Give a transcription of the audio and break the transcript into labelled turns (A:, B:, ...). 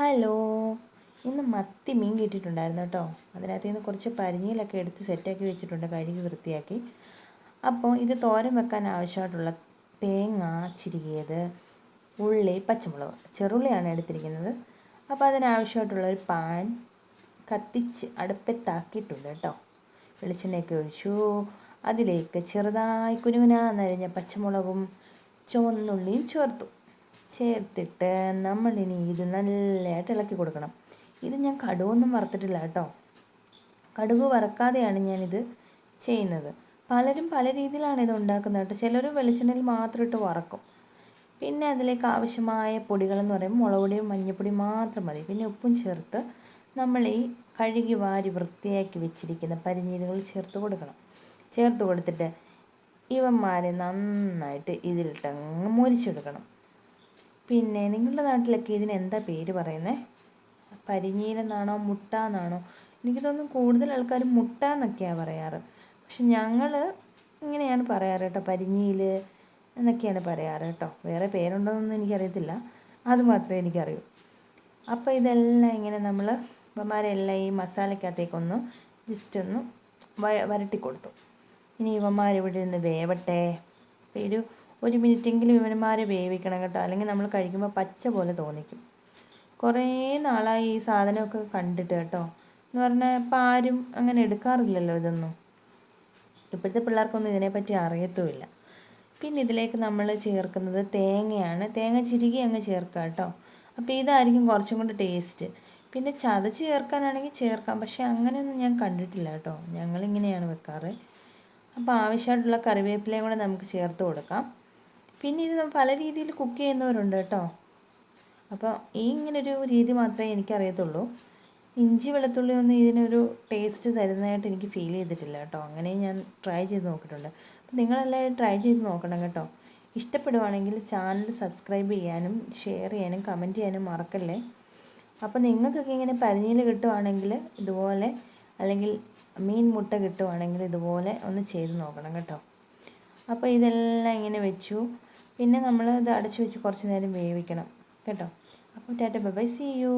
A: Hello. ഇന്ന് മത്തി മീൻ കിട്ടിയിട്ടുണ്ടായിരുന്നു കേട്ടോ. അതിനകത്ത് നിന്ന് കുറച്ച് പരിഞ്ഞിലൊക്കെ എടുത്ത് സെറ്റാക്കി വെച്ചിട്ടുണ്ട് കഴുകി വൃത്തിയാക്കി. അപ്പോൾ ഇത് തോരൻ വെക്കാൻ ആവശ്യമായിട്ടുള്ള തേങ്ങ ചിരികിയത് ഉള്ളി പച്ചമുളക് ചെറുള്ളിയാണ് എടുത്തിരിക്കുന്നത്. അപ്പോൾ അതിനാവശ്യമായിട്ടുള്ള ഒരു പാൻ കത്തിച്ച് അടുപ്പത്താക്കിയിട്ടുണ്ട് കേട്ടോ. വെളിച്ചെണ്ണയൊക്കെ ഒഴിച്ചു. അതിലേക്ക് ചെറുതായി കുനുകുനാന്നരിഞ്ഞ പച്ചമുളകും ചുവന്നുള്ളിയും ചേർത്തു. ചേർത്തിട്ട് നമ്മളിനി ഇത് നല്ലതായിട്ട് ഇളക്കി കൊടുക്കണം. ഇത് ഞാൻ കടുവൊന്നും വറുത്തിട്ടില്ല കേട്ടോ. കടുക് വറക്കാതെയാണ് ഞാനിത് ചെയ്യുന്നത്. പലരും പല രീതിയിലാണ് ഇത് ഉണ്ടാക്കുന്നത് കേട്ടോ. ചിലർ വെളിച്ചെണ്ണയിൽ മാത്രം ഇട്ട് വറക്കും. പിന്നെ അതിലേക്ക് ആവശ്യമായ പൊടികളെന്ന് പറയുമ്പോൾ മുളക് പൊടിയും മഞ്ഞൾപ്പൊടിയും മാത്രം മതി. പിന്നെ ഉപ്പും ചേർത്ത് നമ്മൾ ഈ കഴുകി വാരി വൃത്തിയാക്കി വെച്ചിരിക്കുന്ന പരിഞ്ഞീരുകൾ ചേർത്ത് കൊടുക്കണം. ചേർത്ത് കൊടുത്തിട്ട് ഇവന്മാരെ നന്നായിട്ട് ഇതിലിട്ടങ്ങ് മുരിച്ചെടുക്കണം. പിന്നെ നിങ്ങളുടെ നാട്ടിലൊക്കെ ഇതിന് എന്താ പേര് പറയുന്നത് പരിഞ്ഞീലെന്നാണോ മുട്ട എന്നാണോ എനിക്ക് തോന്നുന്നു കൂടുതൽ ആൾക്കാർ മുട്ട എന്നൊക്കെയാണ് പറയാറ്. പക്ഷെ ഞങ്ങൾ ഇങ്ങനെയാണ് പറയാറ് കേട്ടോ പരിഞ്ഞീൽ എന്നൊക്കെയാണ് പറയാറ് കേട്ടോ. വേറെ പേരുണ്ടോയെന്നൊന്നും എനിക്കറിയത്തില്ല. അത് മാത്രമേ എനിക്കറിയൂ. അപ്പോൾ ഇതെല്ലാം ഇങ്ങനെ നമ്മൾ ഇവന്മാരെല്ലാം ഈ മസാലക്കകത്തേക്കൊന്ന് ജസ്റ്റ് ഒന്ന് വരട്ടി കൊടുത്തു ഇനി ഇവന്മാരിവിടെ ഇരുന്ന് വേവട്ടെ. ഒരു ഒരു മിനിറ്റെങ്കിലും ഇവന്മാരെ വേവിക്കണം കേട്ടോ. അല്ലെങ്കിൽ നമ്മൾ കഴിക്കുമ്പോൾ പച്ച പോലെ തോന്നിക്കും. കുറേ നാളായി ഈ സാധനമൊക്കെ കണ്ടിട്ട് കേട്ടോ. എന്ന് പറഞ്ഞാൽ ഇപ്പം ആരും അങ്ങനെ എടുക്കാറില്ലല്ലോ ഇതൊന്നും. ഇപ്പോഴത്തെ പിള്ളേർക്കൊന്നും ഇതിനെപ്പറ്റി അറിയത്തുമില്ല. പിന്നെ ഇതിലേക്ക് നമ്മൾ ചേർക്കുന്നത് തേങ്ങയാണ്. തേങ്ങ ചിരുകി അങ്ങ് ചേർക്കുക കേട്ടോ. അപ്പോൾ ഇതായിരിക്കും കുറച്ചും കൂടി ടേസ്റ്റ്. പിന്നെ ചതച്ച് ചേർക്കാനാണെങ്കിൽ ചേർക്കാം. പക്ഷേ അങ്ങനെയൊന്നും ഞാൻ കണ്ടിട്ടില്ല കേട്ടോ. ഞങ്ങളിങ്ങനെയാണ് വെക്കാറ്. അപ്പോൾ ആവശ്യമായിട്ടുള്ള കറിവേപ്പിലയും കൂടെ നമുക്ക് ചേർത്ത് കൊടുക്കാം. പിന്നെ ഇത് പല രീതിയിൽ കുക്ക് ചെയ്യുന്നവരുണ്ട് കേട്ടോ. അപ്പോൾ ഈ ഇങ്ങനൊരു രീതി മാത്രമേ എനിക്കറിയത്തുള്ളൂ. ഇഞ്ചി വെളുത്തുള്ളി ഒന്നും ഇതിനൊരു ടേസ്റ്റ് തരുന്നതായിട്ട് എനിക്ക് ഫീൽ ചെയ്തിട്ടില്ല കേട്ടോ. അങ്ങനെ ഞാൻ ട്രൈ ചെയ്ത് നോക്കിയിട്ടുണ്ട്. അപ്പോൾ നിങ്ങളെല്ലാവരും ട്രൈ ചെയ്ത് നോക്കണം കേട്ടോ. ഇഷ്ടപ്പെടുവാണെങ്കിൽ ചാനൽ സബ്സ്ക്രൈബ് ചെയ്യാനും ഷെയർ ചെയ്യാനും കമന്റ് ചെയ്യാനും മറക്കല്ലേ? അപ്പോൾ നിങ്ങൾക്കൊക്കെ ഇങ്ങനെ പരിഞ്ഞിൽ കിട്ടുവാണെങ്കിൽ ഇതുപോലെ അല്ലെങ്കിൽ മീൻ മുട്ട കിട്ടുവാണെങ്കിൽ ഇതുപോലെ ഒന്ന് ചെയ്ത് നോക്കണം കേട്ടോ. അപ്പോൾ ഇതെല്ലാം ഇങ്ങനെ വെച്ചു. പിന്നെ നമ്മൾ ഇത് അടച്ചു വെച്ച് കുറച്ച് നേരം വേവിക്കണം. കേട്ടോ? അപ്പോൾ ടാറ്റ ബൈ സി യു.